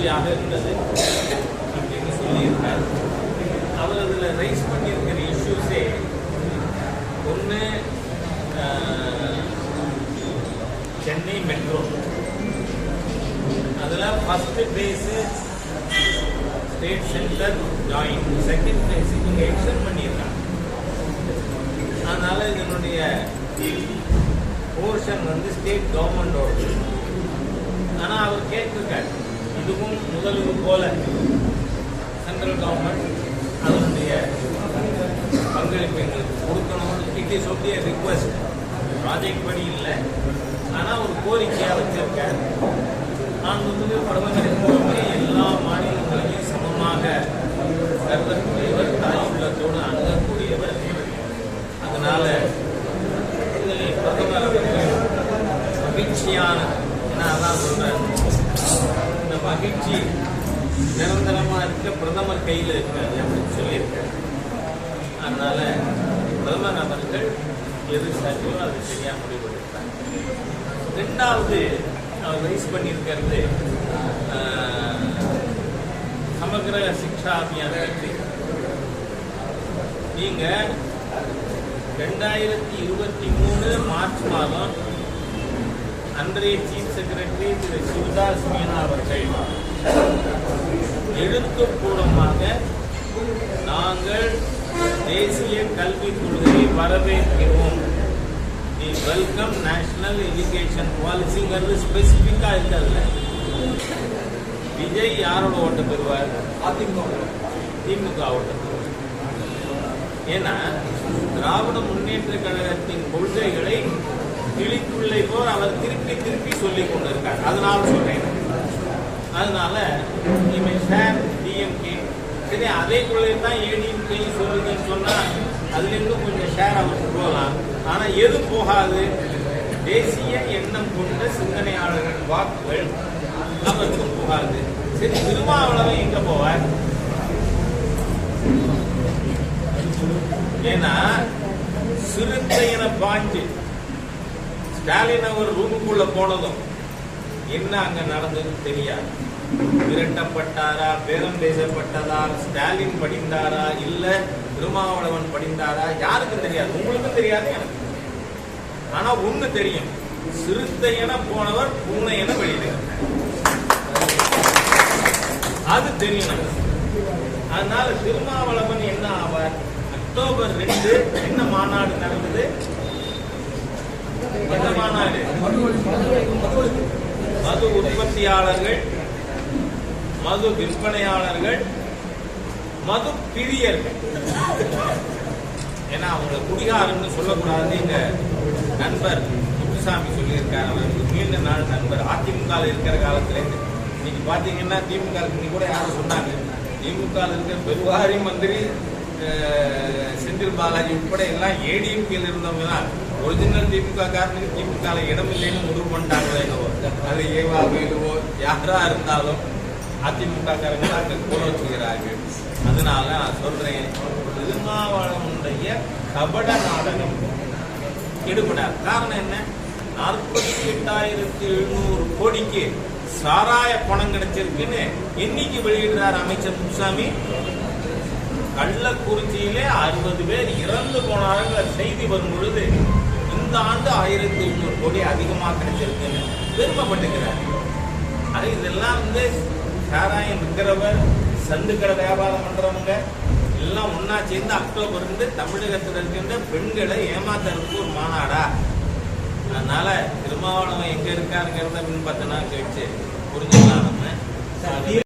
மகிழ்ச்சியாக இருந்தது. அப்படின்னு சொல்லியிருக்கார். அவர் அதில் ரைஸ் பண்ணியிருக்கிற இஷ்யூஸே ஒன்று சென்னை மெட்ரோ அதில் first phase state centre join second phase இவங்க எக்ஸ்டெண்ட் பண்ணியிருக்காங்க. அதனால் இதனுடைய போர்ஷன் வந்து ஸ்டேட் கவர்மெண்டோட ஆனால் அவர் கேட்டிருக்காரு இதுவும் முதலுக்கு போல சென்ட்ரல் கவர்மெண்ட் அதனுடைய பங்களிப்பு எங்களுக்கு கொடுக்கணும் it is only request project படி இல்லை. ஆனால் ஒரு கோரிக்கையாக வச்சிருக்கேன். நான் வந்து படமங்களின் மூலமே எல்லா மாநிலங்களையும் சமமாக கருதக்கூடியவர் தாயுள்ளத்தோடு அணுகக்கூடியவர் அதனால இதில் பிரதமர் மகிழ்ச்சியான ஏன்னா அதான் சொல்றேன். மகிழ்ச்சி நிரந்தரமா இருக்க பிரதமர் கையில் இருக்காது அப்படின்னு சொல்லியிருக்காரு. அதனால பிரதமர் அவர்கள் எது சரியோ அது சரியா முடிவெடுத்தாங்க ரெண்டாவது அவர் ரைஸ் பண்ணியிருக்கிறது சமகிர சிக்ஷா அபியான் பற்றி. நீங்க ரெண்டாயிரத்தி இருபத்தி மூணு மார்ச் மாதம் அன்றைய சீஃப் செக்ரட்டரி திரு சிவதாஸ் மீனா அவர்கள். எழுத்துப்பூர்வமாக நாங்கள் தேசிய கல்விக் கொள்கையை வரவேற்கிறோம். தி வெல்கம் நேஷனல் எஜுகேஷன் பாலிசிங்கிறது ஸ்பெசிஃபிக்காக இருக்கிறதுல விஜய் யாரோட ஓட்ட பெறுவார்? அதிமுக. திமுக ஓட்ட ஏன்னா திராவிட முன்னேற்ற கழகத்தின் கொள்கைகளை கிளிக்குள்ளே போர் அவர் திருப்பி திருப்பி சொல்லி கொண்டிருக்கார். அதனால சொல்றேன். அதனால இவை ஷேர் டிஎம்கே சரி அதேக்குள்ளே தான் ஏடிஎம்கே சொல்லுதுன்னு சொன்னா அதுலேருந்து கொஞ்சம் ஷேர் அவருக்கு போகலாம். ஆனா எது போகாது? தேசிய எண்ணம் கொண்ட சிந்தனையாளர்கள் வாக்குகள் அவருக்கு போகாது. சரி திருமாவளவன் எங்க போவார்? ஏன்னா சிறுத்தையன பாஞ்சு ஸ்டாலின் அவர் ரூமுக்குள்ள போனதும் என்ன அங்க நடந்ததுன்னு தெரியாது. விரட்டப்பட்டாரா பேரம் பேசப்பட்டதா ஸ்டாலின் படிந்தாரா இல்ல திருமாவளவன் படிந்தாரா யாருக்கும் தெரியாது. உங்களுக்கும் தெரியாது எனக்கு ஆனா ஒண்ணு தெரியும். சிறுத்தை என போனவர் பூனை என வெளியில அது தெரியும் அதனால திருமாவளவன் என்ன ஆவார்? அக்டோபர் ரெண்டு என்ன மாநாடு நடந்தது என்ன மாநாடு மது உற்பத்தியாளர்கள் மது விற்பனையாளர்கள் மது பிரியர்கள். ஏன்னா அவங்களை குடிகாரன்னு சொல்லக்கூடாதுன்னு எங்க நண்பர் முத்துசாமி சொல்லியிருக்காரு. அவருக்கு நீண்ட நாள் நண்பர். அதிமுக இருக்கிற காலத்துல இருந்து இன்னைக்கு பாத்தீங்கன்னா திமுக இன்னைக்கு கூட யாரும் சொன்னாங்க. திமுக இருக்கிற பெருவாரி மந்திரி செந்தில் பாலாஜி உட்பட எல்லாம் ஏடிஎம்கேல இருந்தவங்க தான். ஒரிஜினல் திமுக காரனுக்கு திமுக இடம் இல்லைன்னு முடிவு பண்ணிட்டாங்களே அது ஏவா வேலுவோ யாரா இருந்தாலும் அதிமுக காரங்க அங்க கூட வச்சுக்கிறார்கள் அதனால நான் சொல்றேன் திருமாவளவனுடைய கபட நாடகம் ஈடுபடார் காரணம் என்ன? நாற்பத்தி எட்டாயிரத்தி எழுநூறு கோடிக்கு சாராய பணம் கிடைச்சிருக்குன்னு என்னைக்கு வெளியிடுறார் அமைச்சர் முசாமி கள்ளக்குறிச்சியிலே அறுபது பேர் இறந்து போனாருங்கிற செய்தி வரும் பொழுது இந்த ஆண்டு ஆயிரத்தி எழுநூறு கோடி அதிகமாக கிடைச்சிருக்குன்னு பெருமைப்பட்டுக்கிறார். அது இதெல்லாம் வந்து சாராயம் விற்கிறவர் சந்துக்கடை வியாபாரம் பண்றவங்க எல்லாம் ஒண்ணா சேர்ந்து அக்டோபர் இருந்து தமிழகத்தில் இருக்கின்ற பெண்களை ஏமாத்துறதுக்கு ஒரு மாநாடா? அதனால திருமாவளவன் எங்க இருக்காருங்கிறத பின்பற்றினா கழிச்சு புரிஞ்சுக்கலாம் நம்ம.